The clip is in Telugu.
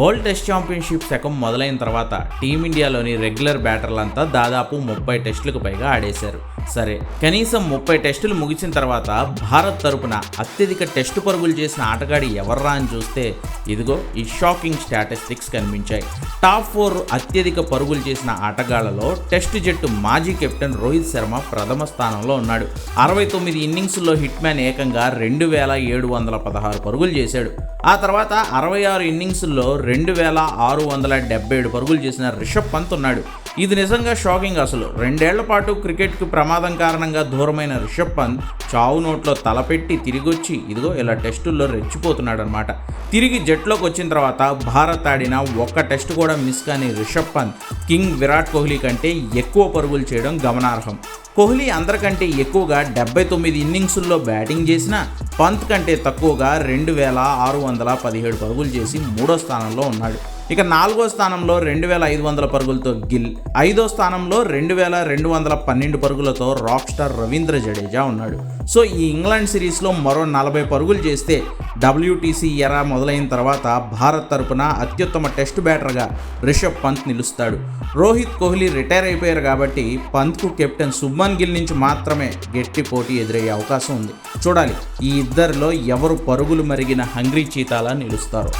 వరల్డ్ టెస్ట్ ఛాంపియన్షిప్ శకం మొదలైన తర్వాత టీమిండియాలోని రెగ్యులర్ బ్యాటర్లంతా దాదాపు ముప్పై టెస్టులకు పైగా ఆడేశారు. సరే కనీసం ముప్పై టెస్టులు ముగిసిన తర్వాత భారత్ తరపున అత్యధిక టెస్టు పరుగులు చేసిన ఆటగాడి ఎవర్రా అని చూస్తే ఇదిగో ఈ షాకింగ్ స్టాటిస్టిక్స్ కనిపించాయి. టాప్ ఫోర్ అత్యధిక పరుగులు చేసిన ఆటగాళ్ళలో టెస్ట్ జట్టు మాజీ కెప్టెన్ రోహిత్ శర్మ ప్రథమ స్థానంలో ఉన్నాడు. అరవై తొమ్మిది ఇన్నింగ్స్లో హిట్ మ్యాన్ ఏకంగా రెండు వేల ఏడు వందల పదహారు పరుగులు చేశాడు. ఆ తర్వాత అరవై ఆరు ఇన్నింగ్స్లో రెండు వేల ఆరు వందల డెబ్బై ఏడు పరుగులు చేసిన రిషబ్ పంత్ ఉన్నాడు. ఇది నిజంగా షాకింగ్ అసలు. రెండేళ్ళ పాటు క్రికెట్కు ప్రమాదం కారణంగా దూరమైన రిషబ్ పంత్ చావు నోట్లో తలపెట్టి తిరిగొచ్చి ఇదిగో ఇలా టెస్టుల్లో రెచ్చిపోతున్నాడనమాట తిరిగి జట్లోకి వచ్చిన తర్వాత భారత్ ఆడిన ఒక్క టెస్ట్ కూడా మిస్ కాని రిషబ్ పంత్ కింగ్ విరాట్ కోహ్లీ కంటే ఎక్కువ పరుగులు చేయడం గమనార్హం. కోహ్లీ అందరికంటే ఎక్కువగా డెబ్బై తొమ్మిది ఇన్నింగ్సుల్లో బ్యాటింగ్ చేసిన పంత్ కంటే తక్కువగా రెండు వేల ఆరు వందల పదిహేడు పరుగులు చేసి మూడో స్థానంలో ఉన్నాడు. ఇక నాలుగో స్థానంలో రెండు వేల ఐదు వందల పరుగులతో గిల్. ఐదో స్థానంలో రెండు వేల రెండు వందల పన్నెండు పరుగులతో రాక్ స్టార్ రవీంద్ర జడేజా ఉన్నాడు. సో ఈ ఇంగ్లాండ్ సిరీస్లో మరో నలభై పరుగులు చేస్తే డబ్ల్యూటీసీ ఎరా మొదలైన తర్వాత భారత్ తరపున అత్యుత్తమ టెస్ట్ బ్యాటర్గా రిషబ్ పంత్ నిలుస్తాడు. రోహిత్ కోహ్లీ రిటైర్ అయిపోయారు కాబట్టి పంత్కు కెప్టెన్ సుబ్మన్ గిల్ నుంచి మాత్రమే గట్టి పోటీ ఎదురయ్యే అవకాశం ఉంది. చూడాలి ఈ ఇద్దరిలో ఎవరు పరుగులు మరిగిన హంగ్రీ చీతాలా నిలుస్తారో.